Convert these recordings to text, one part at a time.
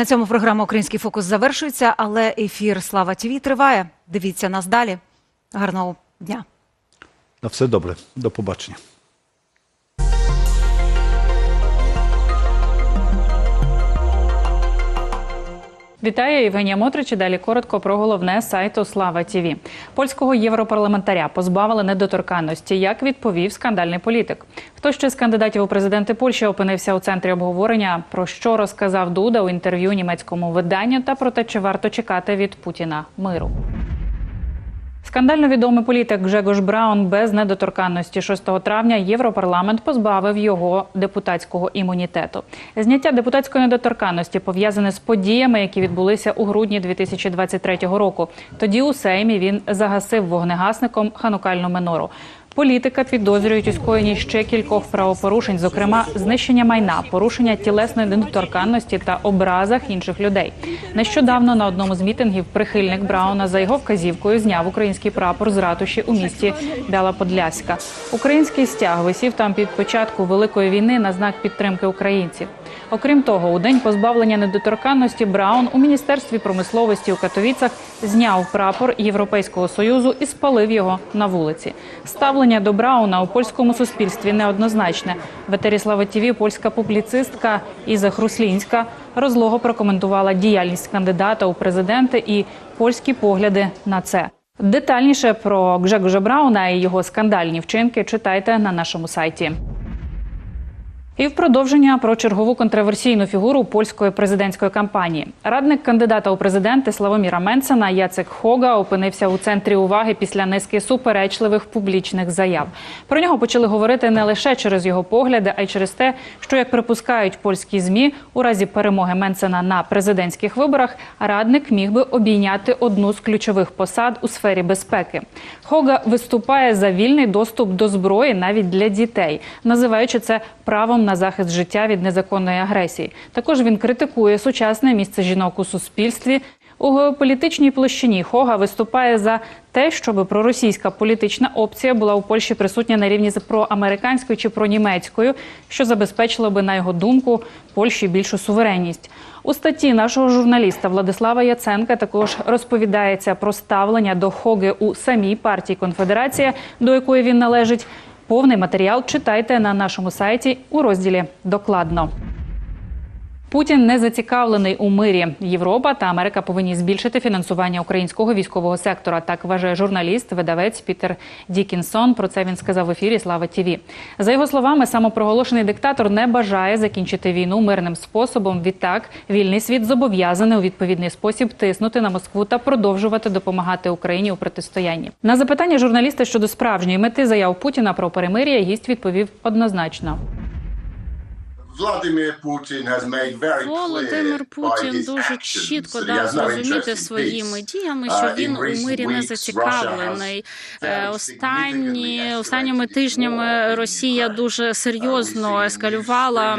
на цьому програма Український фокус завершується, але ефір Слава ТВ триває. Дивіться нас далі. Гарного дня. На все добре. До побачення. Вітаю Євгенія Мотрич. Далі коротко про головне сайту Слава Тіві. Польського європарламентаря позбавили недоторканності. Як відповів скандальний політик? Хто ще з кандидатів у президенти Польщі опинився у центрі обговорення? Про що розказав Дуда у інтерв'ю німецькому виданню та про те, чи варто чекати від Путіна миру? Скандально відомий політик Гжегош Браун без недоторканності 6 травня Європарламент позбавив його депутатського імунітету. Зняття депутатської недоторканності пов'язане з подіями, які відбулися у грудні 2023 року. Тоді у Сеймі він загасив вогнегасником ханукальну минору. Політика підозрюють у скоєнні ще кількох правопорушень, зокрема знищення майна, порушення тілесної недоторканності та образах інших людей. Нещодавно на одному з мітингів прихильник Брауна за його вказівкою зняв український прапор з ратуші у місті Бяла Подляська. Український стяг висів там під початку великої війни на знак підтримки українців. Окрім того, у день позбавлення недоторканності Браун у міністерстві промисловості у Катовіцах зняв прапор Європейського союзу і спалив його на вулиці. Ставлення до Брауна у польському суспільстві неоднозначне. В Слава ТІВІ польська публіцистка Іза Хруслінська розлого прокоментувала діяльність кандидата у президенти і польські погляди на це. Детальніше про Гжегожа Брауна і його скандальні вчинки читайте на нашому сайті. І в продовження про чергову контроверсійну фігуру польської президентської кампанії. Радник кандидата у президенти Славоміра Менсена Яцек Хога опинився у центрі уваги після низки суперечливих публічних заяв. Про нього почали говорити не лише через його погляди, а й через те, що як припускають польські змі, у разі перемоги Менсена на президентських виборах радник міг би обійняти одну з ключових посад у сфері безпеки. Хога виступає за вільний доступ до зброї навіть для дітей, називаючи це правом на захист життя від незаконної агресії. Також він критикує сучасне місце жінок у суспільстві. У геополітичній площині Хога виступає за те, щоб проросійська політична опція була у Польщі присутня на рівні з проамериканською чи пронімецькою, що забезпечило би, на його думку, Польщі більшу суверенність. У статті нашого журналіста Владислава Яценка також розповідається про ставлення до Хоги у самій партії Конфедерація, до якої він належить. Повний матеріал читайте на нашому сайті у розділі Докладно. Путін не зацікавлений у мирі. Європа та Америка повинні збільшити фінансування українського військового сектора. Так вважає журналіст, видавець Пітер Дікінсон. Про це він сказав в ефірі Слава Тіві. За його словами, самопроголошений диктатор не бажає закінчити війну мирним способом. Відтак, вільний світ зобов'язаний у відповідний спосіб тиснути на Москву та продовжувати допомагати Україні у протистоянні. На запитання журналіста щодо справжньої мети заяв Путіна про перемир'я гість відповів однозначно. Володимир Путін дуже чітко дав зрозуміти своїми діями, що він у мирі не зацікавлений. Е, Останні останніми тижнями Росія дуже серйозно ескалювала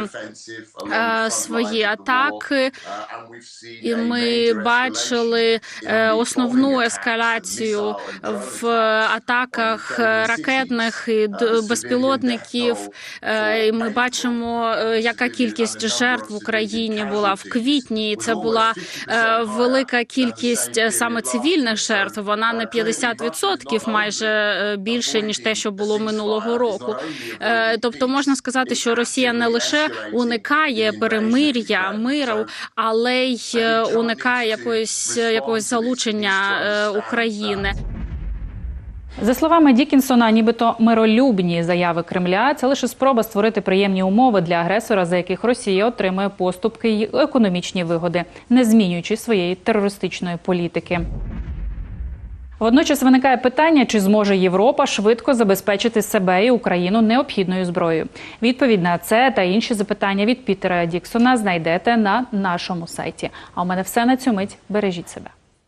е, свої атаки, і ми бачили основну ескалацію в атаках ракетних і безпілотників. І ми бачимо, е, яка кількість жертв в Україні була в квітні. і Це була е, велика кількість е, саме цивільних жертв. Вона не 50% майже е, більше ніж те, що було минулого року. Е, Тобто можна сказати, що Росія не лише уникає перемир'я миру, але й е, уникає якоїсь якогось залучення е, України. За словами Дікінсона, нібито миролюбні заяви Кремля це лише спроба створити приємні умови для агресора, за яких Росія отримує поступки й економічні вигоди, не змінюючи своєї терористичної політики. Водночас виникає питання, чи зможе Європа швидко забезпечити себе і Україну необхідною зброєю. Відповідь на це та інші запитання від Пітера Діксона знайдете на нашому сайті. А у мене все на цю мить. Бережіть себе.